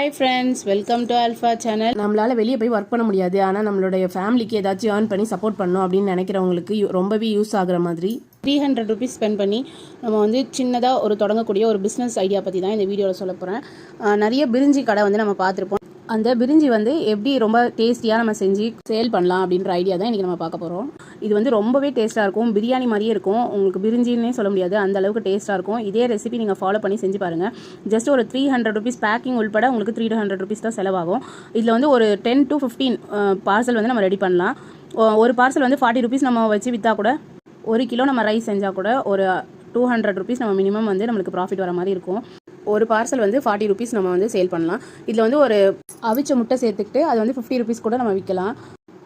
Hi friends welcome to Alpha channel நம்மளால வெளியே போய் ஒர்க் பண்ண முடியாது. ஆனால் நம்மளுடைய ஃபேமிலிக்கு ஏதாச்சும் ஏர்ன் பண்ணி சப்போர்ட் பண்ணணும் அப்படின்னு நினைக்கிறவங்களுக்கு ரொம்பவே யூஸ் ஆகுற மாதிரி. த்ரீ ஹண்ட்ரட் ருபீஸ் ஸ்பெண்ட் பண்ணி நம்ம வந்து சின்னதாக ஒரு தொடங்கக்கூடிய ஒரு பிஸ்னஸ் ஐடியா பற்றி தான் இந்த வீடியோவில் சொல்ல போகிறேன் நிறைய பிரிஞ்சி கடை வந்து நம்ம பார்த்துருப்போம். அந்த பிரிஞ்சி வந்து எப்படி ரொம்ப டேஸ்டியாக நம்ம செஞ்சு சேல் பண்ணலாம் அப்படின்ற ஐடியா தான் இன்றைக்கி நம்ம பார்க்க போகிறோம் இது வந்து ரொம்பவே டேஸ்ட்டாக இருக்கும். பிரியாணி மாதிரியே இருக்கும். உங்களுக்கு பிரிஞ்சின்னே சொல்ல முடியாது. அந்த அளவுக்கு டேஸ்ட்டாக இருக்கும். இதே ரெசிபி நீங்கள் ஃபாலோ பண்ணி செஞ்சு பாருங்கள் ஜஸ்ட் ஒரு த்ரீ ஹண்ட்ரட் ருபீஸ் பேக்கிங் உள்பட உங்களுக்கு த்ரீ ஹண்ட்ரட் ருபீஸ் தான் செலவாகும். இதில் வந்து ஒரு டென் டு ஃபிஃப்டீன் பார்சல் வந்து நம்ம ரெடி பண்ணலாம். ஒரு பார்சல் வந்து ஃபார்ட்டி ருபீஸ் நம்ம வச்சு விற்றா கூட ஒரு கிலோ நம்ம ரைஸ் செஞ்சால் கூட ஒரு டூ ஹண்ட்ரட் ருபீஸ் நம்ம மினிமம் வந்து நம்மளுக்கு ப்ராஃபிட் வர மாதிரி இருக்கும். ஒரு பார்சல் வந்து ஃபார்ட்டி ருபீஸ் நம்ம வந்து சேல் பண்ணலாம். இதில் வந்து ஒரு அவிச்ச முட்டை சேர்த்துக்கிட்டு அது வந்து ஃபிஃப்டி ருபீஸ் கூட நம்ம விற்கலாம்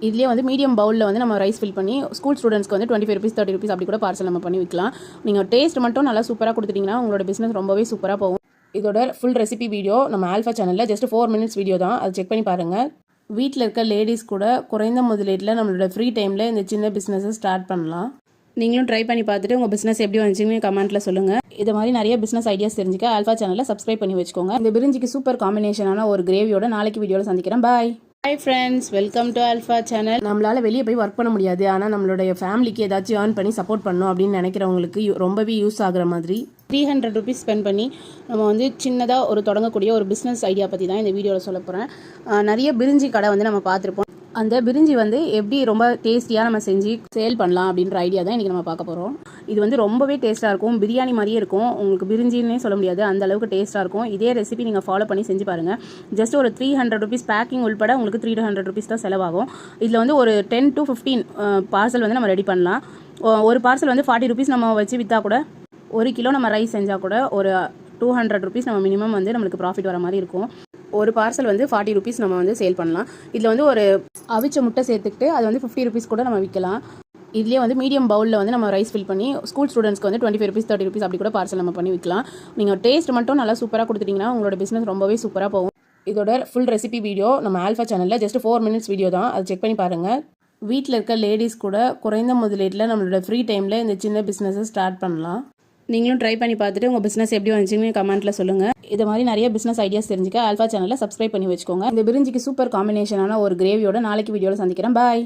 இதுலேயே வந்து மீடியம் பவுலில் வந்து நம்ம ரைஸ் ஃபில் பண்ணி ஸ்கூல் ஸ்டூடெண்ட்ஸ்க்கு வந்து twenty five rupees thirty rupees அப்படி கூட பார்சல் நம்ம பண்ணி விற்கலாம் நீங்கள் டேஸ்ட் மட்டும் நல்லா சூப்பராக கொடுத்துட்டிங்கன்னா உங்களோட பிஸ்னஸ் ரொம்பவே சூப்பராக போகும். இதோட ஃபுல் ரெசிபி வீடியோ நம்ம ஆல்ஃபா சேனலில் ஜஸ்ட் ஃபோர் மினிட்ஸ் வீடியோ தான். அதை செக் பண்ணி பாருங்கள் வீட்டில் இருக்க லேடிஸ் கூட குறைந்த முதலீட்டில் நம்மளோட ஃப்ரீ டைமில் இந்த சின்ன பிஸ்னஸை ஸ்டார்ட் பண்ணலாம். நீங்களும் ட்ரை பண்ணி பார்த்துட்டு உங்கள் பிஸ்னஸ் எப்படி வந்துச்சுன்னு கமெண்ட்டில் சொல்லுங்கள் இது மாதிரி நிறைய பிஸ்னஸ் ஐடியாஸ் தெரிஞ்சுக்க ஆல்ஃபா சேனலை சப்ஸ்கிரைப் பண்ணி வச்சுக்கோங்க. இந்த பிரிஞ்சிக்கு சூப்பர் காம்பினேஷனான ஒரு கிரேவியோட நாளைக்கு வீடியோவில் சந்திக்கிறேன். Bye hi friends welcome to Alpha channel நம்மளால வெளியே போய் ஒர்க் பண்ண முடியாது. ஆனால் நம்மளுடைய ஃபேமிலிக்கு ஏதாச்சும் ஏர்ன் பண்ணி சப்போர்ட் பண்ணணும் அப்படின்னு நினைக்கிறவங்களுக்கு ரொம்பவே யூஸ் ஆகுற மாதிரி. த்ரீ ஹண்ட்ரட் ருபீஸ் ஸ்பெண்ட் பண்ணி நம்ம வந்து சின்னதாக ஒரு தொடங்கக்கூடிய ஒரு பிஸ்னஸ் ஐடியா பற்றி தான் இந்த வீடியோவில் சொல்ல போகிறேன் நிறைய பிரிஞ்சி கடை வந்து நம்ம பார்த்துருப்போம். அந்த பிரிஞ்சி வந்து எப்படி ரொம்ப டேஸ்டியாக நம்ம செஞ்சு சேல் பண்ணலாம் அப்படின்ற ஐடியா தான் இன்றைக்கி நம்ம பார்க்க போகிறோம் இது வந்து ரொம்பவே டேஸ்ட்டாக இருக்கும். பிரியாணி மாதிரியே இருக்கும். உங்களுக்கு பிரிஞ்சின்னே சொல்ல முடியாது. அந்த அளவுக்கு டேஸ்ட்டாக இருக்கும். இதே ரெசிபி நீங்கள் ஃபாலோ பண்ணி செஞ்சு பாருங்கள் ஜஸ்ட் ஒரு த்ரீ ஹண்ட்ரட் ருபீஸ் பேக்கிங் உள்பட உங்களுக்கு த்ரீ ஹண்ட்ரட் ருபீஸ் தான் செலவாகும். இதில் வந்து ஒரு டென் டு ஃபிஃப்டீன் பார்சல் வந்து நம்ம ரெடி பண்ணலாம். ஒரு பார்சல் வந்து ஃபார்ட்டி ருபீஸ் நம்ம வச்சு விற்றா கூட ஒரு கிலோ நம்ம ரைஸ் செஞ்சால் கூட ஒரு டூ ஹண்ட்ரட் ருபீஸ் நம்ம மினிமம் வந்து நம்மளுக்கு ப்ராஃபிட் வர மாதிரி இருக்கும். ஒரு பார்சல் வந்து ஃபார்ட்டி ருபீஸ் நம்ம வந்து சேல் பண்ணலாம். இதில் வந்து ஒரு அவிச்ச முட்டை சேர்த்துக்கிட்டு அது வந்து ஃபிஃப்டி ருபீஸ் கூட நம்ம விற்கலாம் இதுலேயே வந்து மீடியம் பவுலில் வந்து நம்ம ரைஸ் ஃபில் பண்ணி ஸ்கூல் ஸ்டூடெண்ட்ஸ்க்கு வந்து twenty five rupees thirty rupees அப்படி கூட பார்சல் நம்ம பண்ணி விற்கலாம் நீங்கள் டேஸ்ட் மட்டும் நல்லா சூப்பராக கொடுத்துட்டிங்கன்னா உங்களோட பிஸ்னஸ் ரொம்பவே சூப்பராக போகும். இதோட ஃபுல் ரெசிபி வீடியோ நம்ம ஆல்ஃபா சேனலில் ஜஸ்ட் ஃபோர் மினிட்ஸ் வீடியோ தான். அதை செக் பண்ணி பாருங்கள் வீட்டில் இருக்க லேடிஸ் கூட குறைந்த முதலீட்டில் நம்மளோட ஃப்ரீ டைமில் இந்த சின்ன பிஸ்னஸை ஸ்டார்ட் பண்ணலாம். நீங்களும் ட்ரை பண்ணி பார்த்துட்டு உங்கள் பிஸ்னஸ் எப்படி வந்துச்சுன்னு கமெண்ட்டில் சொல்லுங்கள் இது மாதிரி நிறைய பிஸ்னஸ் ஐடியாஸ் தெரிஞ்சுக்க ஆல்ஃபா சேனலை சப்ஸ்கிரைப் பண்ணி வச்சுக்கோங்க. இந்த பிரிஞ்சிக்கு சூப்பர் காம்பினேஷனான ஒரு கிரேவியோட நாளைக்கு வீடியோவில் சந்திக்கிறேன். பாய்